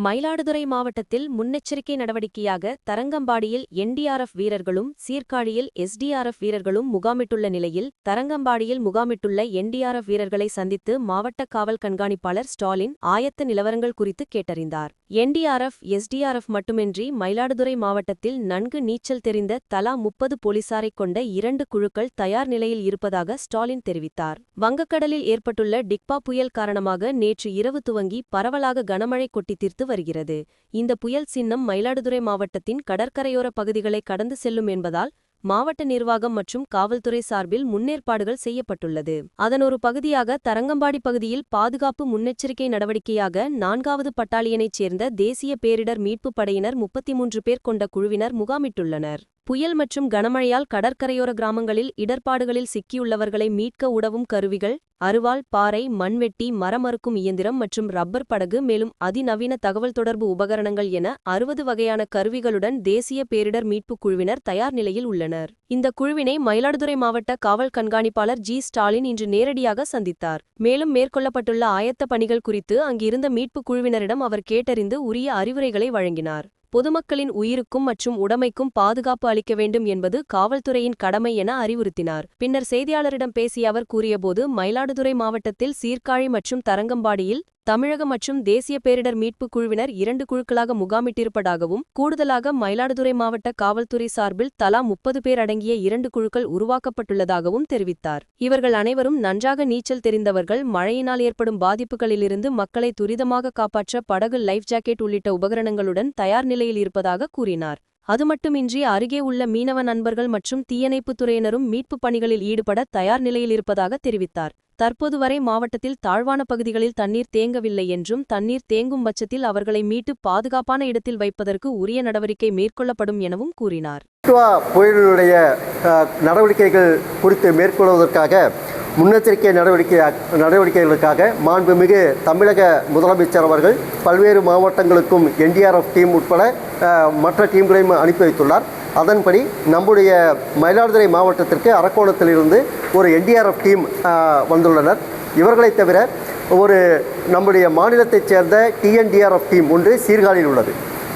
மயிலாடுதுறை மாவட்டத்தில் முன்னெச்சரிக்கை நடவடிக்கையாக தரங்கம்பாடியில் என்டிஆர்எஃப் வீரர்களும் சீர்காழியில் எஸ்டிஆர்எஃப் வீரர்களும் முகாமிட்டுள்ள நிலையில் தரங்கம்பாடியில் முகாமிட்டுள்ள என்டிஆர்எஃப் வீரர்களை சந்தித்து மாவட்ட காவல் கண்காணிப்பாளர் ஸ்டாலின் ஆயத்த நிலவரங்கள் குறித்து கேட்டறிந்தார். என்டிஆர்எஃப் எஸ்டிஆர்எஃப் மட்டுமின்றி மயிலாடுதுறை மாவட்டத்தில் நன்கு நீச்சல் தெரிந்த தலா முப்பது போலீசாரைக் கொண்ட இரண்டு குழுக்கள் தயார் நிலையில் இருப்பதாக ஸ்டாலின் தெரிவித்தார். வங்கக்கடலில் ஏற்பட்டுள்ள டிக்பா புயல் காரணமாக நேற்று இரவு துவங்கி பரவலாக கனமழை கொட்டி தீர்த்து வருகிறது. இந்த புயல் சின்னம் மயிலாடுதுறை மாவட்டத்தின் கடற்கரையோர பகுதிகளை கடந்து செல்லும் என்பதால் மாவட்ட நிர்வாகம் மற்றும் காவல்துறை சார்பில் முன்னேற்பாடுகள் செய்யப்பட்டுள்ளது. அதன் ஒரு பகுதியாக தரங்கம்பாடி பகுதியில் பாதுகாப்பு முன்னெச்சரிக்கை நடவடிக்கையாக நான்காவது பட்டாலியனைச் சேர்ந்த தேசிய பேரிடர் மீட்புப் படையினர் முப்பத்தி மூன்று பேர் கொண்ட குழுவினர் முகாமிட்டுள்ளனர். புயல் மற்றும் கனமழையால் கடற்கரையோர கிராமங்களில் இடர்பாடுகளில் சிக்கியுள்ளவர்களை மீட்க உதவும் கருவிகள் அருவாள் பாறை மண்வெட்டி மரமறுக்கும் இயந்திரம் மற்றும் ரப்பர் படகு மேலும் அதிநவீன தகவல் தொடர்பு உபகரணங்கள் என அறுபது வகையான கருவிகளுடன் தேசிய பேரிடர் மீட்புக் குழுவினர் தயார் நிலையில் உள்ளனர். இந்த குழுவினை மயிலாடுதுறை மாவட்ட காவல் கண்காணிப்பாளர் ஜி. ஸ்டாலின் இன்று நேரடியாக சந்தித்தார். மேலும் மேற்கொள்ளப்பட்டுள்ள ஆயத்த பணிகள் குறித்து அங்கிருந்த மீட்புக் குழுவினரிடம் அவர் கேட்டறிந்து உரிய அறிவுரைகளை வழங்கினார். பொதுமக்களின் உயிருக்கும் மற்றும் உடைமைக்கும் பாதுகாப்பு அளிக்க வேண்டும் என்பது காவல்துறையின் கடமை என அறிவுறுத்தினார். பின்னர் செய்தியாளரிடம் பேசிய அவர் கூறியபோது மயிலாடுதுறை மாவட்டத்தில் சீர்காழி மற்றும் தரங்கம்பாடியில் தமிழக மற்றும் தேசிய பேரிடர் மீட்புக் குழுவினர் இரண்டு குழுக்களாக முகாமிட்டிருப்பதாகவும் கூடுதலாக மயிலாடுதுறை மாவட்ட காவல்துறை சார்பில் தலா முப்பது பேர் அடங்கிய இரண்டு குழுக்கள் உருவாக்கப்பட்டுள்ளதாகவும் தெரிவித்தார். இவர்கள் அனைவரும் நன்றாக நீச்சல் தெரிந்தவர்கள் மழையினால் ஏற்படும் பாதிப்புகளிலிருந்து மக்களை துரிதமாக காப்பாற்ற படகு லைஃப் ஜாக்கெட் உள்ளிட்ட உபகரணங்களுடன் தயார் நிலையில் இருப்பதாக கூறினார். அதுமட்டுமின்றி அருகே உள்ள மீனவ நண்பர்கள் மற்றும் தீயணைப்புத் துறையினரும் மீட்புப் பணிகளில் ஈடுபட தயார் நிலையில் இருப்பதாக தெரிவித்தார். தற்போது வரை மாவட்டத்தில் தாழ்வான பகுதிகளில் தண்ணீர் தேங்கவில்லை என்றும் தண்ணீர் தேங்கும் பட்சத்தில் அவர்களை மீட்டு பாதுகாப்பான இடத்தில் வைப்பதற்கு உரிய நடவடிக்கை மேற்கொள்ளப்படும் எனவும் கூறினார். புயலுடைய நடவடிக்கைகள் குறித்து மேற்கொள்வதற்காக முன்னெச்சரிக்கை நடவடிக்கை நடவடிக்கைகளுக்காக மாண்புமிகு தமிழக முதலமைச்சர் அவர்கள் பல்வேறு மாவட்டங்களுக்கும் என்டிஆர்எஃப் டீம் உட்பட மற்ற டீம்களையும் அனுப்பி வைத்துள்ளார். அதன்படி நம்முடைய மயிலாடுதுறை மாவட்டத்திற்கு அரக்கோணத்திலிருந்து ஒரு என்டிஆர்எஃப் டீம் வந்துள்ளனர். இவர்களைத் தவிர ஒரு நம்முடைய மாநிலத்தைச் சேர்ந்த டிஎன்டிஆர்எஃப் டீம் ஒன்று சீர்காழியில் உள்ளது.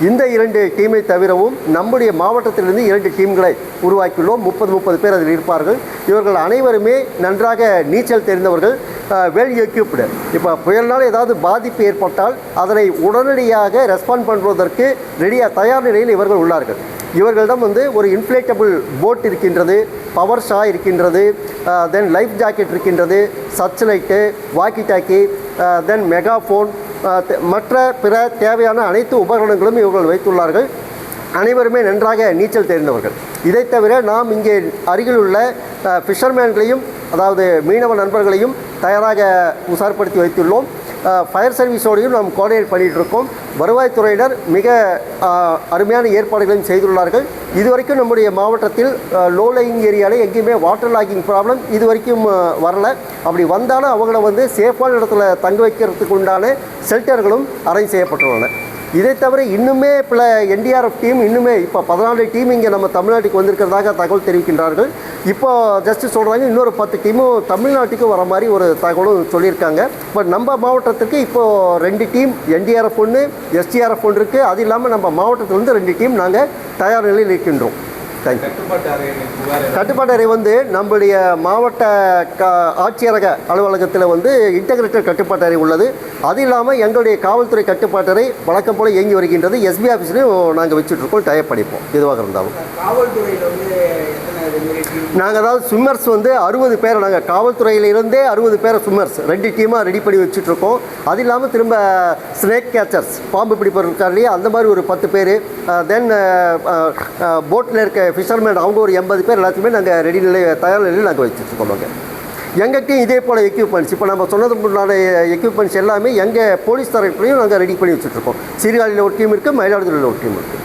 இந்த இரண்டு டீமை தவிரவும் நம்முடைய மாவட்டத்திலிருந்து இரண்டு டீம்களை உருவாக்கியுள்ளோம். முப்பது முப்பது பேர் அதில் இருப்பார்கள். இவர்கள் அனைவருமே நன்றாக நீச்சல் தெரிந்தவர்கள் வெல் எக்யூப்டு இப்போ புயலினால் ஏதாவது பாதிப்பு ஏற்பட்டால் அதனை உடனடியாக ரெஸ்பாண்ட் பண்ணுவதற்கு ரெடியாக தயார் நிலையில் இவர்கள் உள்ளார்கள். இவர்களிடம் வந்து ஒரு இன்ஃப்ளேட்டபிள் போட் இருக்கின்றது பவர் ஷா இருக்கின்றது தென் லைஃப் ஜாக்கெட் இருக்கின்றது search light walkie talkie then megaphone மற்ற பிற தேவையான அனைத்து உபகரணங்களும் இவர்கள் வைத்துள்ளார்கள். அனைவருமே நன்றாக நீச்சல் தெரிந்தவர்கள். இதை தவிர நாம் இங்கே அருகில் உள்ள ஃபிஷர்மேன்களையும் அதாவது மீனவ நண்பர்களையும் தயாராக உசார்படுத்தி வைத்துள்ளோம். ஃபயர் சர்வீஸோடையும் நாம் கோஆர்டினேட் பண்ணிகிட்டு இருக்கோம் வருவாய்த்துறையினர் மிக அருமையான ஏற்பாடுகளையும் செய்துள்ளார்கள். இதுவரைக்கும் நம்முடைய மாவட்டத்தில் லோ லைங் ஏரியாவில் எங்கேயுமே வாட்டர் லாகிங் ப்ராப்ளம் இது வரைக்கும் வரலை. வரல அப்படி வந்தாலும் அவங்கள வந்து சேஃபான இடத்துல தங்க வைக்கிறதுக்கு உண்டான ஷெல்டர்களும் அரேஞ்ச் செய்யப்பட்டுள்ளன. இதை தவிர இன்னுமே பல என்டிஆர்எஃப் டீம் இன்னுமே இப்போ பதினாலு டீம் இங்கே நம்ம தமிழ்நாட்டுக்கு வந்திருக்கிறதாக தகவல் தெரிவிக்கின்றார்கள். இப்போ ஜஸ்ட் சொல்கிறாங்க இன்னொரு பத்து டீமும் தமிழ்நாட்டுக்கு வர மாதிரி ஒரு தகவலும் சொல்லியிருக்காங்க. பட் நம்ம மாவட்டத்துக்கு இப்போது ரெண்டு டீம் என்டிஆர்எஃப் ஒன்று எஸ்டிஆர்எஃப் ஒன்று இருக்குது அது இல்லாமல் நம்ம மாவட்டத்திலிருந்து ரெண்டு டீம் நாங்கள் தயார் நிலையில் இருக்கின்றோம். தேங்க்யூ கட்டுப்பாட்டு அறை வந்து நம்முடைய மாவட்ட க ஆட்சியரக அலுவலகத்தில் வந்து இன்டகிரேட்டட் கட்டுப்பாட்டு அறை உள்ளது. அது இல்லாமல் எங்களுடைய காவல்துறை கட்டுப்பாட்டு அறை வழக்கம் போல் இயங்கி வருகின்றது. எஸ்பி ஆஃபீஸ்லையும் நாங்கள் வச்சுட்ருக்கோம் டயப் படிப்போம் எதுவாக இருந்தாலும். காவல்துறையில் வந்து நாங்கள் அதாவது ஸ்விம்மர்ஸ் வந்து அறுபது பேர் நாங்கள் காவல்துறையிலிருந்தே அறுபது பேரை ஸ்விம்மர்ஸ் ரெண்டு டீமாக ரெடி பண்ணி வச்சுட்ருக்கோம் அது இல்லாமல் திரும்ப ஸ்னேக் கேச்சர்ஸ் பாம்பு பிடிப்பவர் இல்லையா? அந்த மாதிரி ஒரு பத்து பேர் தென் போட்டில் இருக்க ஃபிஷர்மேன் அவங்க ஒரு எண்பது பேர் எல்லாத்தையுமே நாங்கள் ரெடி நிலை தயார் நிலையில் நாங்கள் வச்சுட்ருக்கோம் நாங்கள் எங்கள்கிட்டையும் இதே போல் எக்யூப்மெண்ட்ஸ் இப்போ நம்ம சொன்னது முன்னாடி எக்யூப்மெண்ட்ஸ் எல்லாமே எங்கள் போலீஸ் தரப்புலையும் நாங்கள் ரெடி பண்ணி வச்சுட்ருக்கோம் சீர்காழியில் ஒரு டீம் இருக்குது மயிலாடுதுறையில் ஒரு டீம் இருக்குது